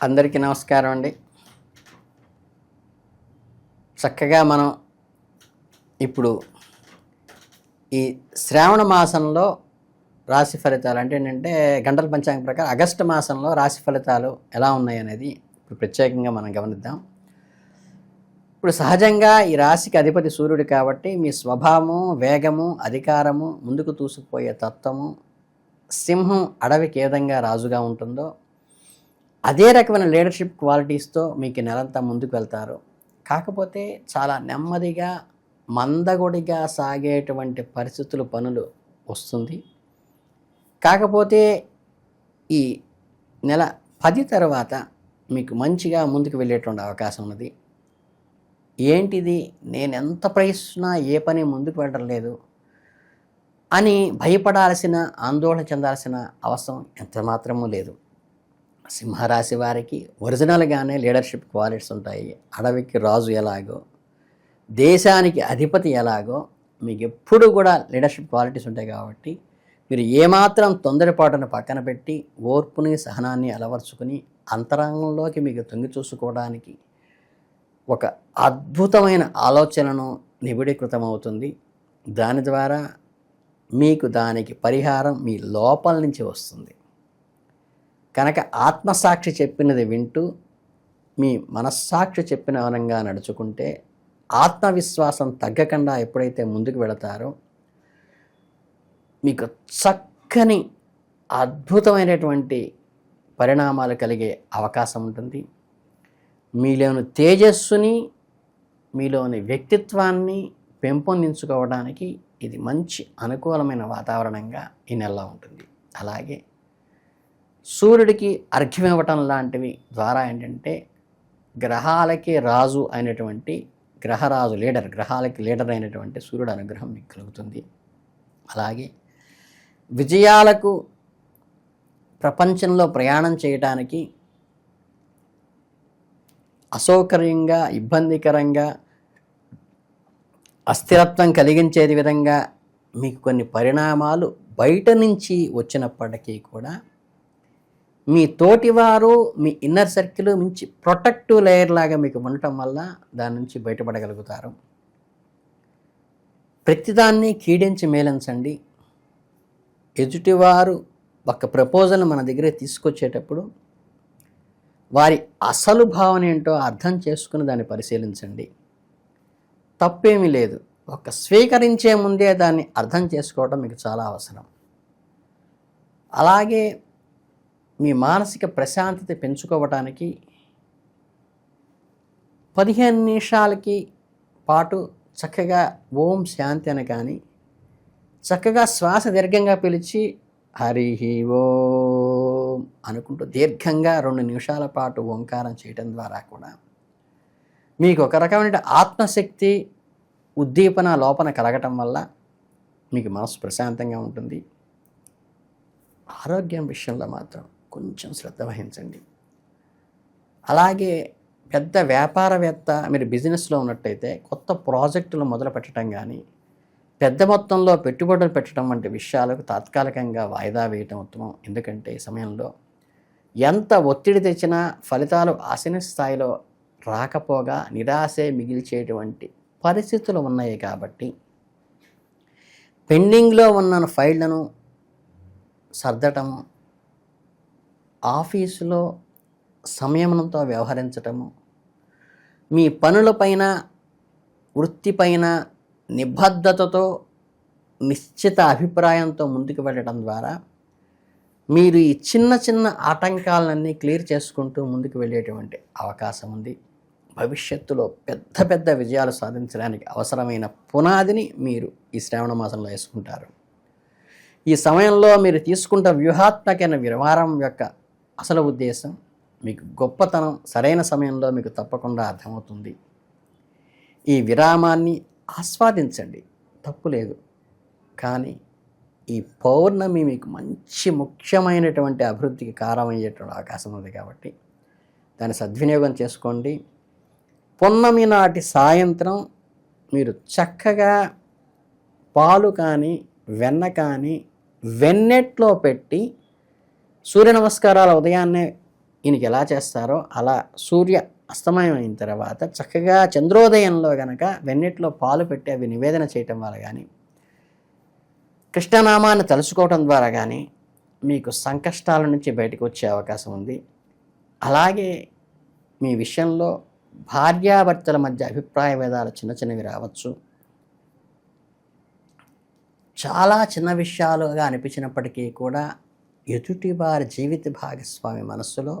అందరికీ నమస్కారం అండి. చక్కగా మనం ఇప్పుడు ఈ శ్రావణ మాసంలో రాశి ఫలితాలు అంటే ఏంటంటే గంటల పంచాంగం ప్రకారం ఆగస్టు మాసంలో రాశి ఫలితాలు ఎలా ఉన్నాయి అనేది ఇప్పుడు ప్రత్యేకంగా మనం గమనిద్దాం. ఇప్పుడు సహజంగా ఈ రాశికి అధిపతి సూర్యుడు కాబట్టి మీ స్వభావము వేగము అధికారము ముందుకు తూసుకుపోయే తత్వము సింహం అడవికి ఏ విధంగా రాజుగా ఉంటుందో అదే రకమైన లీడర్షిప్ క్వాలిటీస్తో మీకు నెలంతా ముందుకు వెళ్తారు. కాకపోతే చాలా నెమ్మదిగా మందగొడిగా సాగేటువంటి పరిస్థితులు పనులు వస్తుంది. కాకపోతే ఈ నెల పది తర్వాత మీకు మంచిగా ముందుకు వెళ్ళేటువంటి అవకాశం ఉన్నది. ఏంటిది? నేను ఎంత ప్రయత్నిస్తున్నా ఏ పని ముందుకు వెళ్ళడం లేదు అని భయపడాల్సిన ఆందోళన చెందాల్సిన అవసరం ఎంతమాత్రమూ లేదు. సింహరాశి వారికి ఒరిజినల్గానే లీడర్షిప్ క్వాలిటీస్ ఉంటాయి. అడవికి రాజు ఎలాగో దేశానికి అధిపతి ఎలాగో మీకు ఎప్పుడు కూడా లీడర్షిప్ క్వాలిటీస్ ఉంటాయి కాబట్టి మీరు ఏమాత్రం తొందరపాటును పక్కన పెట్టి ఓర్పుని సహనాన్ని అలవర్చుకుని అంతరంగంలోకి మీకు తొంగి చూసుకోవడానికి ఒక అద్భుతమైన ఆలోచనను నిబిడీకృతమవుతుంది దాని ద్వారా మీకు దానికి పరిహారం మీ లోపల నుంచి వస్తుంది. కనుక ఆత్మసాక్షి చెప్పినది వింటూ మీ మనస్సాక్షి చెప్పిన వనంగా నడుచుకుంటే ఆత్మవిశ్వాసం తగ్గకుండా ఎప్పుడైతే ముందుకు వెళతారో మీకు చక్కని అద్భుతమైనటువంటి పరిణామాలు కలిగే అవకాశం ఉంటుంది. మీలోని తేజస్సుని మీలోని వ్యక్తిత్వాన్ని పెంపొందించుకోవడానికి ఇది మంచి అనుకూలమైన వాతావరణంగా ఈ నెల ఉంటుంది. అలాగే సూర్యుడికి అర్ఘ్యం ఇవ్వటం లాంటివి ద్వారా ఏంటంటే గ్రహాలకి రాజు అయినటువంటి గ్రహరాజు లీడర్ గ్రహాలకి లీడర్ అయినటువంటి సూర్యుడు అనుగ్రహం మీకు కలుగుతుంది. అలాగే విజయాలకు ప్రపంచంలో ప్రయాణం చేయటానికి అసౌకర్యంగా ఇబ్బందికరంగా అస్థిరత్వం కలిగించేది విధంగా మీకు కొన్ని పరిణామాలు బయట నుంచి వచ్చినప్పటికీ కూడా మీ తోటివారు మీ ఇన్నర్ సర్కిల్ నుంచి ప్రొటెక్టివ్ లేయర్ లాగా మీకు ఉండటం వల్ల దాని నుంచి బయటపడగలుగుతారు. ప్రతిదాన్ని కీడించి మేలించండి. ఎదుటివారు ఒక ప్రపోజల్ మన దగ్గర తీసుకొచ్చేటప్పుడు వారి అసలు భావన ఏంటో అర్థం చేసుకుని దాన్ని పరిశీలించండి. తప్పేమీ లేదు. ఒక స్వీకరించే ముందే దాన్ని అర్థం చేసుకోవడం మీకు చాలా అవసరం. అలాగే మీ మానసిక ప్రశాంతత పెంచుకోవటానికి పదిహేను నిమిషాలకి పాటు చక్కగా ఓం శాంతి అని కానీ చక్కగా శ్వాస దీర్ఘంగా పిలిచి హరి ఓం అనుకుంటూ దీర్ఘంగా రెండు నిమిషాల పాటు ఓంకారం చేయటం ద్వారా కూడా మీకు ఒక రకమైన ఆత్మశక్తి ఉద్దీపన లోపన కలగటం వల్ల మీకు మనసు ప్రశాంతంగా ఉంటుంది. ఆరోగ్యం విషయంలో మాత్రం కొంచెం శ్రద్ధ వహించండి. అలాగే పెద్ద వ్యాపారవేత్త మీరు బిజినెస్లో ఉన్నట్టయితే కొత్త ప్రాజెక్టులు మొదలు పెట్టడం కానీ పెద్ద మొత్తంలో పెట్టుబడులు పెట్టడం వంటి విషయాలకు తాత్కాలికంగా వాయిదా వేయటం ఉత్తమం. ఎందుకంటే ఈ సమయంలో ఎంత ఒత్తిడి తెచ్చినా ఫలితాలు ఆశని స్థాయిలో రాకపోగా నిరాశే మిగిల్చేటువంటి పరిస్థితులు ఉన్నాయి కాబట్టి పెండింగ్లో ఉన్న ఫైళ్ళను సర్దటము ఆఫీసులో సంయమనంతో వ్యవహరించటము మీ పనులపైన వృత్తిపైన నిబద్ధతతో నిశ్చిత అభిప్రాయంతో ముందుకు వెళ్ళడం ద్వారా మీరు ఈ చిన్న చిన్న ఆటంకాలన్నీ క్లియర్ చేసుకుంటూ ముందుకు వెళ్ళేటువంటి అవకాశం ఉంది. భవిష్యత్తులో పెద్ద పెద్ద విజయాలు సాధించడానికి అవసరమైన పునాదిని మీరు ఈ శ్రావణ మాసంలో వేసుకుంటారు. ఈ సమయంలో మీరు తీసుకుంట వ్యూహాత్మకమైన వ్యవహారం యొక్క అసలు ఉద్దేశం మీకు గొప్పతనం సరైన సమయంలో మీకు తప్పకుండా అర్థమవుతుంది. ఈ విరామాన్ని ఆస్వాదించండి. తప్పు లేదు. కానీ ఈ పౌర్ణమి మీకు మంచి ముఖ్యమైనటువంటి అభివృద్ధికి కారణమయ్యేటువంటి అవకాశం ఉంది కాబట్టి దాన్ని సద్వినియోగం చేసుకోండి. పున్నమి నాటి సాయంత్రం మీరు చక్కగా పాలు కానీ వెన్న కానీ వెన్నెట్లో పెట్టి సూర్య నమస్కారాలు ఉదయాన్నే ఈయనకి ఎలా చేస్తారో అలా సూర్య అస్తమయం అయిన తర్వాత చక్కగా చంద్రోదయంలో గనక వెన్నెట్లో పాలు పెట్టి అవి నివేదన చేయటం వల్ల కానీ కృష్ణనామాన్ని తలుచుకోవటం ద్వారా కానీ మీకు సంకష్టాల నుంచి బయటకు వచ్చే అవకాశం ఉంది. అలాగే మీ విషయంలో భార్యాభర్తల మధ్య అభిప్రాయ భేదాలు చిన్న చిన్నవి రావచ్చు. చాలా చిన్న విషయాలుగా అనిపించినప్పటికీ కూడా ఎదుటి వారి జీవిత భాగస్వామి మనస్సులో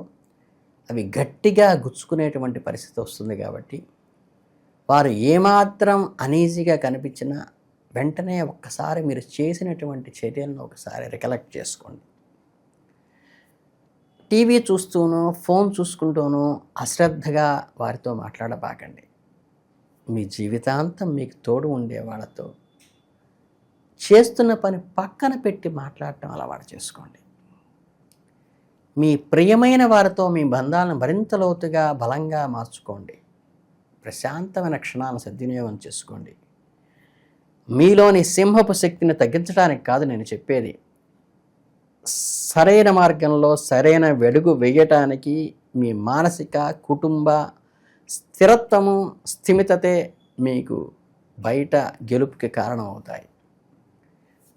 అవి గట్టిగా గుచ్చుకునేటువంటి పరిస్థితి వస్తుంది కాబట్టి వారు ఏమాత్రం అనీజీగా కనిపించినా వెంటనే ఒక్కసారి మీరు చేసినటువంటి చర్యలను ఒకసారి రికలెక్ట్ చేసుకోండి. టీవీ చూస్తూనో ఫోన్ చూసుకుంటూనో అశ్రద్ధగా వారితో మాట్లాడబాకండి. మీ జీవితాంతం మీకు తోడు ఉండే వాళ్ళతో చేస్తున్న పని పక్కన పెట్టి మాట్లాడటం అలవాటు చేసుకోండి. మీ ప్రియమైన వారితో మీ బంధాలను మరింత లోతుగా బలంగా మార్చుకోండి. ప్రశాంతమైన క్షణాలను సద్వినియోగం చేసుకోండి. మీలోని సింహపు శక్తిని తగ్గించడానికి కాదు నేను చెప్పేది. సరైన మార్గంలో సరైన వెడుగు వేయటానికి మీ మానసిక కుటుంబ స్థిరత్వము స్థిమితతే మీకు బయట గెలుపుకి కారణమవుతాయి.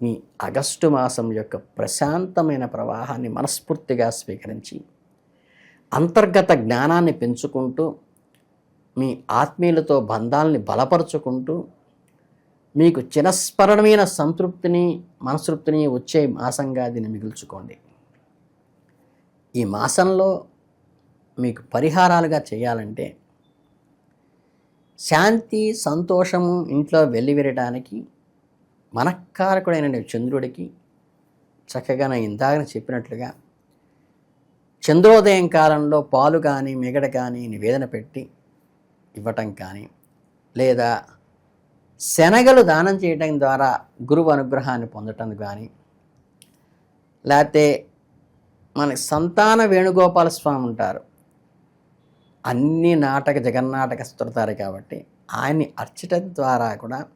మీ ఆగస్టు మాసం యొక్క ప్రశాంతమైన ప్రవాహాన్ని మనస్ఫూర్తిగా స్వీకరించి అంతర్గత జ్ఞానాన్ని పెంచుకుంటూ మీ ఆత్మీయులతో బంధాలని బలపరుచుకుంటూ మీకు చిరస్మరణమైన సంతృప్తిని మనసృప్తిని వచ్చే మాసంగా దీన్ని మిగుల్చుకోండి. ఈ మాసంలో మీకు పరిహారాలుగా చేయాలంటే శాంతి సంతోషము ఇంట్లో వెల్లివిరడానికి మనకారకుడైన చంద్రుడికి చక్కగా నేను ఇందాక చెప్పినట్లుగా చంద్రోదయం కాలంలో పాలు కానీ మిగడ కానీ నివేదన పెట్టి ఇవ్వటం కానీ లేదా శనగలు దానం చేయటం ద్వారా గురువు అనుగ్రహాన్ని పొందటం కానీ లేకపోతే మన సంతాన వేణుగోపాల స్వామి ఉంటారు. అన్ని నాటక జగన్నాటక స్తుతారు కాబట్టి ఆయన్ని అర్చటం ద్వారా కూడా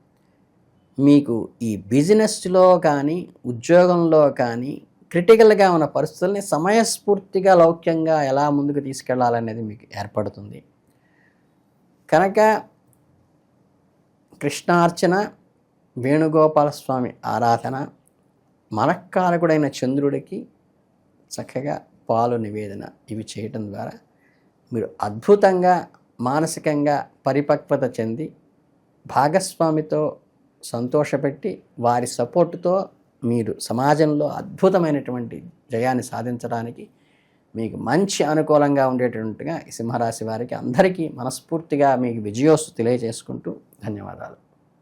మీకు ఈ బిజినెస్లో కానీ ఉద్యోగంలో కానీ క్రిటికల్గా ఉన్న పరిస్థితుల్ని సమయస్ఫూర్తిగా లౌక్యంగా ఎలా ముందుకు తీసుకెళ్ళాలనేది మీకు ఏర్పడుతుంది. కనుక కృష్ణార్చన వేణుగోపాల స్వామి ఆరాధన మనక్కారకుడైన చంద్రుడికి చక్కగా పాలు నివేదన ఇవి చేయటం ద్వారా మీరు అద్భుతంగా మానసికంగా పరిపక్వత చెంది భాగస్వామితో సంతోషపెట్టి వారి సపోర్టుతో మీరు సమాజంలో అద్భుతమైనటువంటి జయాన్ని సాధించడానికి మీకు మంచి అనుకూలంగా ఉండేటట్టుగా ఈ సింహరాశి వారికి అందరికీ మనస్ఫూర్తిగా మీకు విజయోస్తు తెలియజేసుకుంటూ ధన్యవాదాలు.